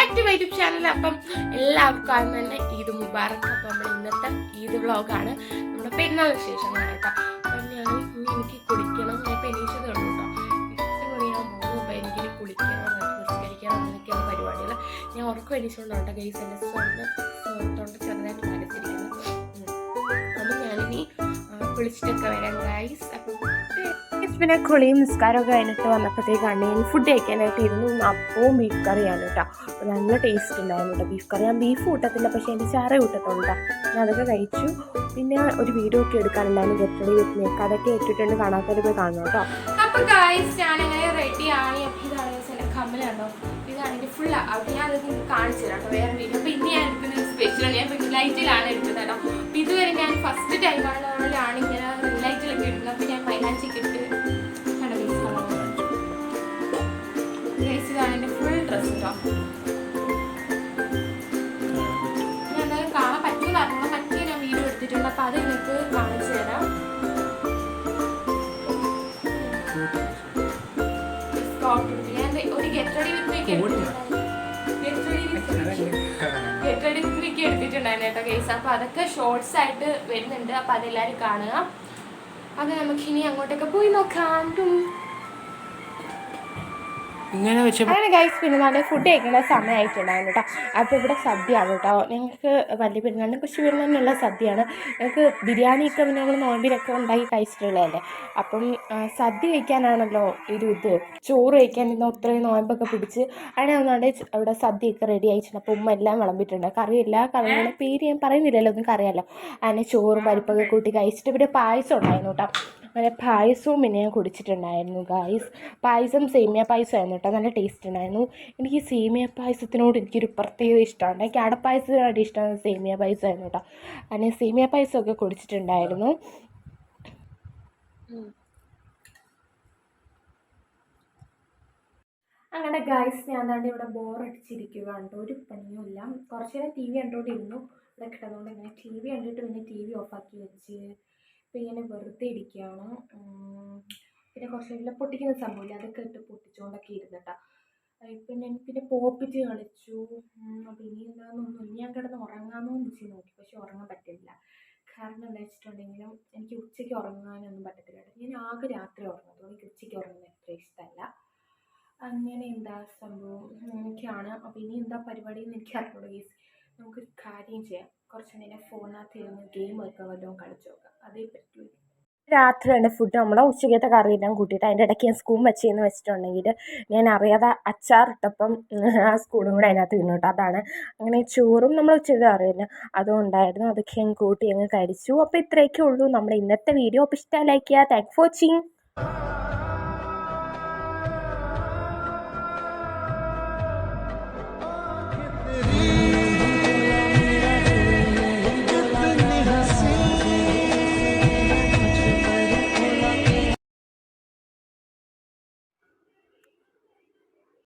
Back YouTube channel അപ്പം എല്ലാവർക്കും ആദ്യം തന്നെ ഈദ് മുബാറക്ക് അപ്പം നമ്മൾ ഇന്നത്തെ ഈദ് വ്ളോഗാണ്. നമ്മുടെ പെരുന്നാൾ വിശേഷങ്ങളാണ് കേട്ടോ. അപ്പം ഞാൻ എനിക്ക് കുളിക്കണം. ഞാൻ പെനീഷത് ഉള്ളൂ കേട്ടോ. എട്ട് മണിയാകുമ്പോൾ അപ്പോൾ എനിക്ക് കുളിക്കണം. നിസ്കരിക്കണം. അങ്ങനെയൊക്കെയാണ് പരിപാടികൾ ഞാൻ ഉറക്കം എണീച്ചുകൊണ്ടോട്ടെ ഗൈസ് എന്റെ സ്വന്തം ചെറുതായിട്ട് മരത്തിരിക്കുന്നു അപ്പം ഞാനിനി കുളിച്ചിട്ടൊക്കെ വരാം ഗൈസ് പിന്നെ കുളിയും നിസ്കാരമൊക്കെ കഴിഞ്ഞിട്ട് വന്നപ്പോഴത്തേക്കാണ് ഞാൻ ഫുഡ് കഴിക്കാനായിട്ട് ഇരുന്നു. അപ്പവും ബീഫ് കറിയാണ് കേട്ടോ അപ്പോൾ നല്ല ടേസ്റ്റ് ഉണ്ടായിരുന്നു കേട്ടോ ബീഫ് കറി ഞാൻ ബീഫ് കൂട്ടത്തില്ല പക്ഷേ എന്റെ ചാറ് കൂട്ടത്തുണ്ട് കേട്ടോ ഞാൻ അതൊക്കെ കഴിച്ചു. പിന്നെ ഒരു വീഡിയോ ഒക്കെ എടുക്കാനുണ്ടായിരുന്നു ഗെറ്റഡി വിത്ത് മേക്ക് അതൊക്കെ ഇട്ടിട്ടുണ്ട് കാണാത്തവർ പോയി കാണണം കേട്ടോ അപ്പോൾ അപ്പോൾ ഞാൻ ഇതുവരെ ഞാൻ ഫസ്റ്റ് ടൈമാണ് ആണ്. ഇങ്ങനെ ലൈറ്റിലൊക്കെ ഇടുന്നത്. കേട്ടോ കാണാൻ ഞാൻ വീഡിയോ എടുത്തിട്ടുണ്ട്. അത് നിങ്ങൾക്ക് കാണിച്ചു തരാം. ഞാൻ ഒരു എടുത്തിട്ടുണ്ടായിരുന്നു. കേട്ടോ കേസ് അതൊക്കെ ഷോർട്സ് ആയിട്ട് വരുന്നുണ്ട്. അപ്പോൾ അതെല്ലാവരും കാണുക. അത് നമുക്ക് ഇനി അങ്ങോട്ടൊക്കെ പോയി നോക്കാം. ഇങ്ങനെ വെച്ച് അങ്ങനെ ഗൈസ് പിന്നെ നല്ല ഫുഡ് കഴിക്കേണ്ട സമയമായിട്ടുണ്ടായിരുന്നു കേട്ടോ. അപ്പോൾ ഇവിടെ സദ്യയാണ് കേട്ടോ. ഞങ്ങൾക്ക് വലിയ പെരുന്നാളിന് കൊച്ചു പെരുന്നാളിനുള്ള സദ്യയാണ്. ഞങ്ങൾക്ക് ബിരിയാണിയൊക്കെ പിന്നെ ഞങ്ങൾ നോമ്പിനൊക്കെ ഉണ്ടാക്കി കഴിച്ചിട്ടുള്ളതല്ലേ? അപ്പം സദ്യ കഴിക്കാനാണല്ലോ ഒരു ഇത്. ചോറ് കഴിക്കാൻ ഇന്ന് ഒത്തിരി നോയമ്പൊക്കെ പിടിച്ച് അങ്ങനെ ഒന്നാണ്ട് അവിടെ സദ്യയൊക്കെ റെഡി ആയിട്ടുണ്ട്. അപ്പോൾ ഉമ്മ എല്ലാം വിളമ്പിട്ടുണ്ട് കറി എല്ലാ കറികളും പേര് ഞാൻ പറയുന്നില്ലല്ലോ ഒന്നും കറിയാലോ അങ്ങനെ ചോറും പരിപ്പൊക്കെ കൂട്ടി കഴിച്ചിട്ട് പിന്നെ പായസം ഉണ്ടായിരുന്നു കേട്ടോ. അങ്ങനെ പായസവും പിന്നെ ഞാൻ കുടിച്ചിട്ടുണ്ടായിരുന്നു ഗായ്സ് പായസം സേമിയ പായസമായിരുന്നു കേട്ടോ. നല്ല ടേസ്റ്റ് ഉണ്ടായിരുന്നു. എനിക്ക് സേമിയ പായസത്തിനോട് എനിക്കൊരു പ്രത്യേക ഇഷ്ടമാണ്. എനിക്ക് അടപ്പായസത്തിനോട് ഇഷ്ടമാണ് സേമിയ പായസമായിരുന്നു കേട്ടോ. അങ്ങനെ സേമിയ പായസമൊക്കെ കുടിച്ചിട്ടുണ്ടായിരുന്നു. അങ്ങനെ ഗായ്സ് ഞാൻ തന്നെ ഇവിടെ ബോറടിച്ചിരിക്കുകയാണ് കേട്ടോ. ഒരു പണിയുമില്ല. കുറച്ച് നേരം ടി വി കണ്ടുകൊണ്ടിരുന്നു ഇവിടെ കിടന്നുകൊണ്ട് ഇങ്ങനെ ടി വി കണ്ടിട്ട് പിന്നെ ടി വി ഓഫാക്കി വെച്ച് ഇപ്പം ഇങ്ങനെ വെറുതെ ഇരിക്കുകയാണ്. പിന്നെ കുറച്ച് നല്ല പൊട്ടിക്കുന്ന സംഭവമില്ല. അതൊക്കെ ഇട്ട് പൊട്ടിച്ചുകൊണ്ടൊക്കെ ഇരുന്നിട്ടാണ് ഇപ്പം ഞാൻ പിന്നെ പോപ്പിറ്റ് കളിച്ചു. അപ്പം ഇനി എന്താണെന്നൊന്നും ഞാൻ കിടന്ന് ഉറങ്ങാമെന്ന് വെച്ച് നോക്കി. പക്ഷെ ഉറങ്ങാൻ പറ്റില്ല കാരണം എന്താ വെച്ചിട്ടുണ്ടെങ്കിലും എനിക്ക് ഉച്ചയ്ക്ക് ഉറങ്ങാനൊന്നും പറ്റത്തില്ല. ഞാൻ ആകെ രാത്രി ഉറങ്ങുന്നു എനിക്ക് ഉച്ചയ്ക്ക് ഉറങ്ങുന്നത് അത്ര ഇഷ്ടമല്ല. അങ്ങനെ എന്താ സംഭവം? അങ്ങനെയൊക്കെയാണ് അപ്പോൾ ഇനി എന്താ പരിപാടി എന്ന് എനിക്ക് അറിഞ്ഞൂടെ നമുക്കൊരു കാര്യം ചെയ്യാം. കുറച്ച് നേരം ഫോണിനകത്ത് ഇരുന്ന് ഗെയിമൊക്കെ വല്ലതും കളിച്ചു നോക്കാം അതേ പറ്റൂ. രാത്രിയാണ് ഫുഡ് നമ്മളെ ഉച്ചക്കത്തെ എല്ലാം കൂട്ടിയിട്ട് അതിന്റെ ഇടയ്ക്ക് ഞാൻ സ്പൂൺ വെച്ചെന്ന് വെച്ചിട്ടുണ്ടെങ്കിൽ ഞാൻ അറിയാതെ അച്ചാറിട്ടപ്പം ആ സ്കൂളും കൂടെ അതിനകത്ത് വീണു അതാണ്. അങ്ങനെ ചോറും നമ്മൾ ഉച്ചയ്ക്ക് അറിയില്ല അതും ഉണ്ടായിരുന്നു അതൊക്കെ ഞാൻ കൂട്ടി അങ്ങ് കഴിച്ചു. അപ്പോൾ ഇത്രയൊക്കെ ഉള്ളൂ നമ്മുടെ ഇന്നത്തെ വീഡിയോ അപ്പോൾ ഇഷ്ടമായി ലൈക്ക് ചെയ്യുക. Thank for watching